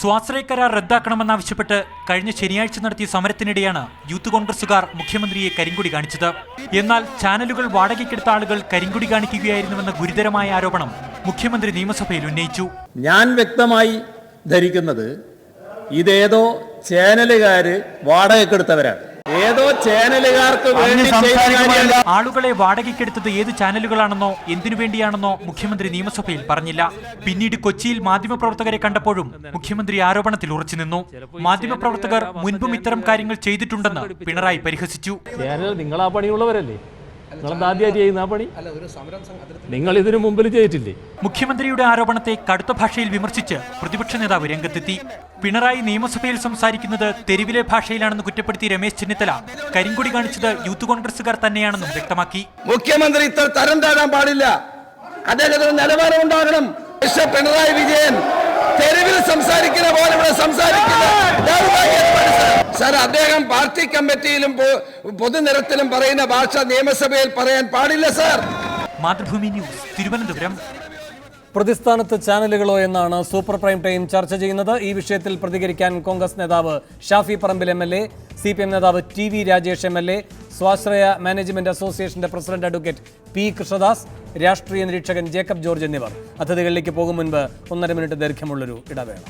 സ്വാശ്രയ കരാർ റദ്ദാക്കണമെന്നാവശ്യപ്പെട്ട് കഴിഞ്ഞ ശനിയാഴ്ച നടത്തിയ സമരത്തിനിടെയാണ് യൂത്ത് കോൺഗ്രസുകാർ മുഖ്യമന്ത്രിയെ കരിങ്കുടി കാണിച്ചത്. എന്നാൽ ചാനലുകൾ വാടകയ്ക്കെടുത്ത ആളുകൾ കരിങ്കുടി കാണിക്കുകയായിരുന്നുവെന്ന ഗുരുതരമായ ആരോപണം മുഖ്യമന്ത്രി നിയമസഭയിൽ ഉന്നയിച്ചു. ഞാൻ വ്യക്തമായി ധരിക്കുന്നത് ഇതേതോ ചാനലുകാര് വാടകയ്ക്കെടുത്തവരാണ്. ഏതോ ചാനലുകാർക്ക് വേണ്ടി. ആളുകളെ വാടകയ്ക്കെടുത്തത് ഏത് ചാനലുകളാണെന്നോ എന്തിനു വേണ്ടിയാണെന്നോ മുഖ്യമന്ത്രി നിയമസഭയിൽ പറഞ്ഞില്ല. പിന്നീട് കൊച്ചിയിൽ മാധ്യമപ്രവർത്തകരെ കണ്ടപ്പോഴും മുഖ്യമന്ത്രി ആരോപണത്തിൽ ഉറച്ചു ഉറച്ചുനിന്നു മാധ്യമപ്രവർത്തകർ മുൻപും ഇത്തരം കാര്യങ്ങൾ ചെയ്തിട്ടുണ്ടെന്ന് പിണറായി പരിഹസിച്ചു. ചാനൽ നിങ്ങൾ ആ പണിയുള്ളവരല്ലേ? നിങ്ങൾ ആദ്യമായിട്ട് ചെയ്യുന്ന ആ പണി? നിങ്ങൾ ഇതിനു മുമ്പിൽ ചെയ്തിട്ടില്ലേ? മുഖ്യമന്ത്രിയുടെ ആരോപണത്തെ കടുത്ത ഭാഷയിൽ വിമർശിച്ച് പ്രതിപക്ഷ നേതാവ് രംഗത്തെത്തി. പിണറായി നിയമസഭയിൽ സംസാരിക്കുന്നത് തെരുവിലെ ഭാഷയിലാണെന്ന് കുറ്റപ്പെടുത്തി രമേശ് ചെന്നിത്തല കരിങ്കൊടി കാണിച്ചത് യൂത്ത് കോൺഗ്രസുകാർ തന്നെയാണെന്നും വ്യക്തമാക്കി. മുഖ്യമന്ത്രി ഇത്ര തരം താഴാൻ പാടില്ല. അദ്ദേഹത്തിന് നിലവാരം ഉണ്ടാകണം പിണറായി വിജയൻ തെരുവിൽ സംസാരിക്കുന്ന പോലെ ഇവിടെ സംസാരിക്കുന്ന ദൗർഭാഗ്യമാണ് സർ അദ്ദേഹം പാർട്ടി കമ്മിറ്റിയിലും പൊതുനിരത്തിലും പറയുന്ന ഭാഷ നിയമസഭയിൽ പറയാൻ പാടില്ല സർ. മാതൃഭൂമി ന്യൂസ് തിരുവനന്തപുരം. പ്രതിസ്ഥാനത്ത് ചാനലുകളോ എന്നാണ് സൂപ്പർ പ്രൈം ടൈം ചർച്ച ചെയ്യുന്നത്. ഈ വിഷയത്തിൽ പ്രതികരിക്കാൻ കോൺഗ്രസ് നേതാവ് Shafi Parambil M L A C P M നേതാവ് T V Rajesh M L A സ്വാശ്രയ മാനേജ്മെന്റ് അസോസിയേഷന്റെ പ്രസിഡന്റ് അഡ്വക്കേറ്റ് പി കൃഷ്ണദാസ് രാഷ്ട്രീയ നിരീക്ഷകൻ ജേക്കബ് ജോർജ് എന്നിവർ. അതിഥികളിലേക്ക് പോകും മുൻപ് ഒന്നര മിനിറ്റ് ദൈർഘ്യമുള്ളൊരു ഇടവേള.